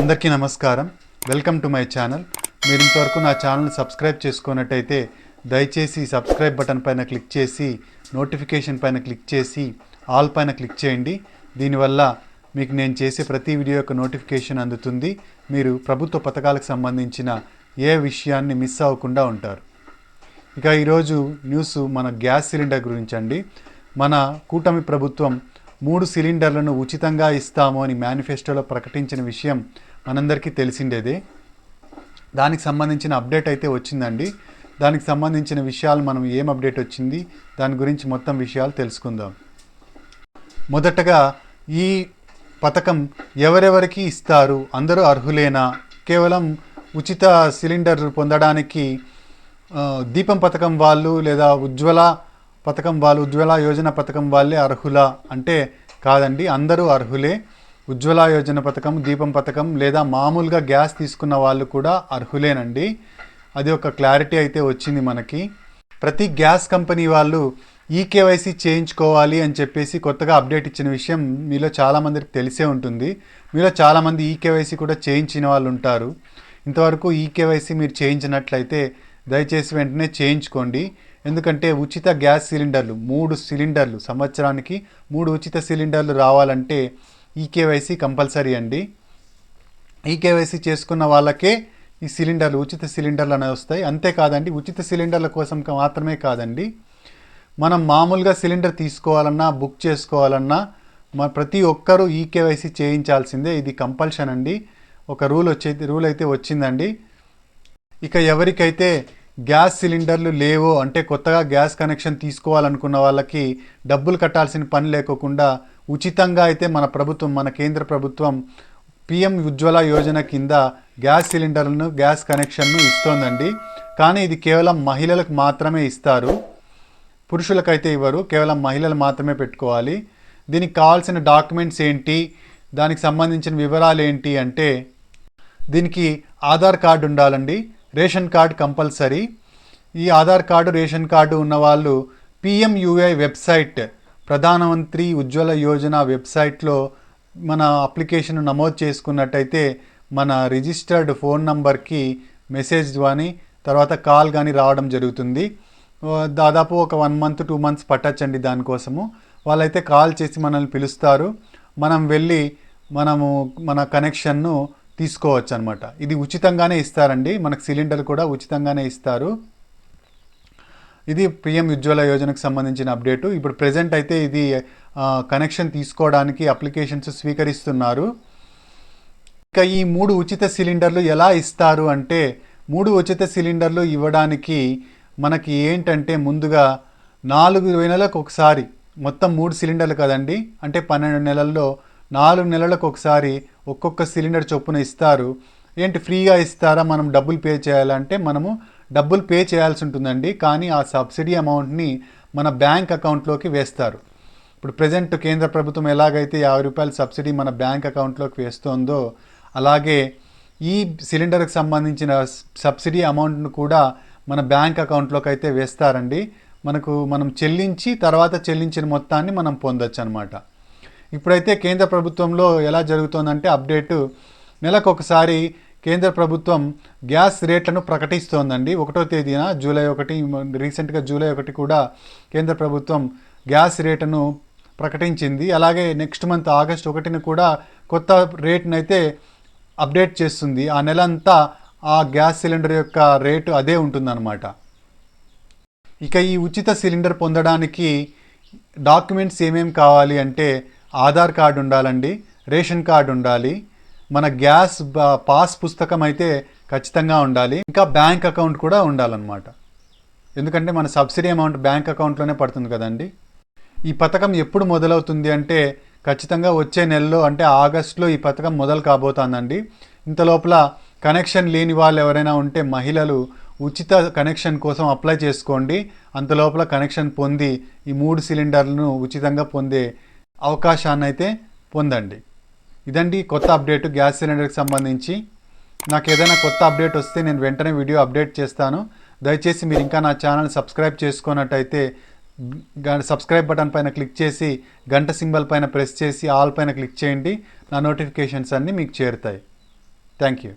అందరికీ నమస్కారం. Welcome to my channel మీరు ఇంతవరకు నా ఛానల్ సబ్స్క్రైబ్ చేసుకున్నట్టయితే దయచేసి సబ్స్క్రైబ్ బటన్ పైన క్లిక్ చేసి నోటిఫికేషన్ పైన క్లిక్ చేసి ఆల్ పైన క్లిక్ చేయండి. దీనివల్ల మీకు నేను చేసే ప్రతి వీడియో యొక్క నోటిఫికేషన్ అందుతుంది. మీరు ప్రభుత్వ పథకాలకు సంబంధించిన ఏ విషయాన్ని మిస్ అవ్వకుండా ఉంటారు. ఇక ఈరోజు న్యూస్ మన గ్యాస్ సిలిండర్ గురించి అండి. మన కూటమి ప్రభుత్వం మూడు సిలిండర్లను ఉచితంగా ఇస్తాము అని మేనిఫెస్టోలో ప్రకటించిన విషయం మనందరికీ తెలిసిండేదే. దానికి సంబంధించిన అప్డేట్ అయితే వచ్చిందండి. దానికి సంబంధించిన విషయాలు మనం ఏం అప్డేట్ వచ్చింది దాని గురించి మొత్తం విషయాలు తెలుసుకుందాం. మొదటగా ఈ పథకం ఎవరెవరికి ఇస్తారు అందరూ అర్హులేనా? కేవలం ఉచిత సిలిండర్ పొందడానికి దీపం పథకం వాళ్ళు లేదా ఉజ్వల పథకం వాళ్ళు ఉజ్వల యోజన పథకం వాళ్ళే అర్హులా అంటే కాదండి అందరూ అర్హులే. ఉజ్వల యోజన పథకం దీపం పథకం లేదా మామూలుగా గ్యాస్ తీసుకున్న వాళ్ళు కూడా అర్హులేనండి. అది ఒక క్లారిటీ అయితే వచ్చింది మనకి. ప్రతి గ్యాస్ కంపెనీ వాళ్ళు ఈకేవైసీ చేయించుకోవాలి అని చెప్పేసి కొత్తగా అప్డేట్ ఇచ్చిన విషయం మీలో చాలామందికి తెలిసే ఉంటుంది. మీలో చాలామంది ఈకేవైసీ కూడా చేయించిన వాళ్ళు ఉంటారు. ఇంతవరకు ఈకేవైసీ మీరు చేయించినట్లయితే దయచేసి వెంటనే చేయించుకోండి. ఎందుకంటే ఉచిత గ్యాస్ సిలిండర్లు మూడు సిలిండర్లు సంవత్సరానికి మూడు ఉచిత సిలిండర్లు రావాలంటే ఈకేవైసీ కంపల్సరీ అండి. ఈకేవైసీ చేసుకున్న వాళ్ళకే ఈ సిలిండర్లు ఉచిత సిలిండర్లు అనేవి వస్తాయి. అంతేకాదండి ఉచిత సిలిండర్ల కోసం మాత్రమే కాదండి. మనం మామూలుగా సిలిండర్ తీసుకోవాలన్నా బుక్ చేసుకోవాలన్నా మన ప్రతి ఒక్కరూ ఈకేవైసీ చేయించాల్సిందే. ఇది కంపల్షన్ అండి. ఒక రూల్ వచ్చే రూల్ అయితే వచ్చిందండి. ఇక ఎవరికైతే గ్యాస్ సిలిండర్లు లేవో అంటే కొత్తగా గ్యాస్ కనెక్షన్ తీసుకోవాలనుకున్న వాళ్ళకి డబ్బులు కట్టాల్సిన పని లేకోకుండా ఉచితంగా అయితే మన ప్రభుత్వం మన కేంద్ర ప్రభుత్వం పిఎం ఉజ్వల యోజన కింద గ్యాస్ సిలిండర్లను గ్యాస్ కనెక్షన్ను ఇస్తోందండి. కానీ ఇది కేవలం మహిళలకు మాత్రమే ఇస్తారు. పురుషులకైతే ఇవ్వరు కేవలం మహిళలు మాత్రమే పెట్టుకోవాలి. దీనికి కావాల్సిన డాక్యుమెంట్స్ ఏంటి? దానికి సంబంధించిన వివరాలు ఏంటి అంటే దీనికి ఆధార్ కార్డు ఉండాలండి. Ration card compulsory. ఈ ఆధార్ కార్డు రేషన్ కార్డు ఉన్నవాళ్ళు పిఎంయుఐ వెబ్సైట్ ప్రధానమంత్రి ఉజ్వల యోజన వెబ్సైట్లో మన అప్లికేషన్ నమోదు చేసుకున్నట్టయితే మన రిజిస్టర్డ్ ఫోన్ నంబర్కి మెసేజ్ కానీ తర్వాత కాల్ కానీ రావడం జరుగుతుంది. దాదాపు ఒక వన్ మంత్ టూ మంత్స్ పట్టచ్చండి దానికోసము. వాళ్ళైతే కాల్ చేసి మనల్ని పిలుస్తారు. మనం వెళ్ళి మనము మన కనెక్షన్ను తీసుకోవచ్చు అనమాట ఇది ఉచితంగానే ఇస్తారండి. మనకు సిలిండర్ కూడా ఉచితంగానే ఇస్తారు. ఇది పిఎం ఉజ్వల యోజనకు సంబంధించిన అప్డేటు. ఇప్పుడు ప్రజెంట్ అయితే ఇది కనెక్షన్ తీసుకోవడానికి అప్లికేషన్స్ స్వీకరిస్తున్నారు. ఇక ఈ మూడు ఉచిత సిలిండర్లు ఎలా ఇస్తారు అంటే మూడు ఉచిత సిలిండర్లు ఇవ్వడానికి మనకి ఏంటంటే ముందుగా నాలుగు నెలలకు ఒకసారి మొత్తం మూడు సిలిండర్లు కదండి. అంటే పన్నెండు నెలల్లో నాలుగు నెలలకు ఒకసారి ఒక్కొక్క సిలిండర్ చొప్పున ఇస్తారు. ఏంటి ఫ్రీగా ఇస్తారా? మనం డబ్బులు పే చేయాలంటే మనము డబ్బులు పే చేయాల్సి ఉంటుందండి. కానీ ఆ సబ్సిడీ అమౌంట్ని మన బ్యాంక్ అకౌంట్లోకి వేస్తారు. ఇప్పుడు ప్రజెంట్ కేంద్ర ప్రభుత్వం ఎలాగైతే యాభై రూపాయల సబ్సిడీ మన బ్యాంక్ అకౌంట్లోకి వేస్తోందో అలాగే ఈ సిలిండర్కి సంబంధించిన సబ్సిడీ అమౌంట్ను కూడా మన బ్యాంక్ అకౌంట్లోకి అయితే వేస్తారండి. మనకు మనం చెల్లించి తర్వాత చెల్లించిన మొత్తాన్ని మనం పొందొచ్చు అనమాట ఇప్పుడైతే కేంద్ర ప్రభుత్వంలో ఎలా జరుగుతోందంటే అప్డేటు. నెలకొకసారి కేంద్ర ప్రభుత్వం గ్యాస్ రేట్లను ప్రకటిస్తోందండి. ఒకటో తేదీన జూలై ఒకటి రీసెంట్గా జూలై ఒకటి కూడా కేంద్ర ప్రభుత్వం గ్యాస్ రేటును ప్రకటించింది. అలాగే నెక్స్ట్ మంత్ ఆగస్ట్ ఒకటిన కూడా కొత్త రేట్ను అయితే అప్డేట్ చేస్తుంది. ఆ నెల అంతా ఆ గ్యాస్ సిలిండర్ యొక్క రేటు అదే ఉంటుందన్నమాట. ఇక ఈ ఉచిత సిలిండర్ పొందడానికి డాక్యుమెంట్స్ ఏమేమి కావాలి అంటే ఆధార్ కార్డు ఉండాలండి రేషన్ కార్డు ఉండాలి మన గ్యాస్ పాస్ పుస్తకం అయితే ఖచ్చితంగా ఉండాలి ఇంకా బ్యాంక్ అకౌంట్ కూడా ఉండాలన్నమాట. ఎందుకంటే మన సబ్సిడీ అమౌంట్ బ్యాంక్ అకౌంట్లోనే పడుతుంది కదండి. ఈ పథకం ఎప్పుడు మొదలవుతుంది అంటే ఖచ్చితంగా వచ్చే నెలలో అంటే ఆగస్టులో ఈ పథకం మొదలు కాబోతోందండి. ఇంత లోపల కనెక్షన్ లేని వాళ్ళు ఎవరైనా ఉంటే మహిళలు ఉచిత కనెక్షన్ కోసం అప్లై చేసుకోండి. అంత లోపల కనెక్షన్ పొంది ఈ మూడు సిలిండర్లను ఉచితంగా పొందే అవకాశాన్ని అయితే పొందండి. ఇదండి కొత్త అప్డేట్. గ్యాస్ సిలిండర్కి సంబంధించి నాకు ఏదైనా కొత్త అప్డేట్ వస్తే నేను వెంటనే వీడియో అప్డేట్ చేస్తాను. దయచేసి మీరు ఇంకా నా ఛానల్ సబ్స్క్రైబ్ చేసుకున్నట్టయితే గ- సబ్స్క్రైబ్ బటన్ పైన క్లిక్ చేసి గంట సింబల్ పైన ప్రెస్ చేసి ఆల్ పైన క్లిక్ చేయండి. నా నోటిఫికేషన్స్ అన్నీ మీకు చేరుతాయి. Thank you.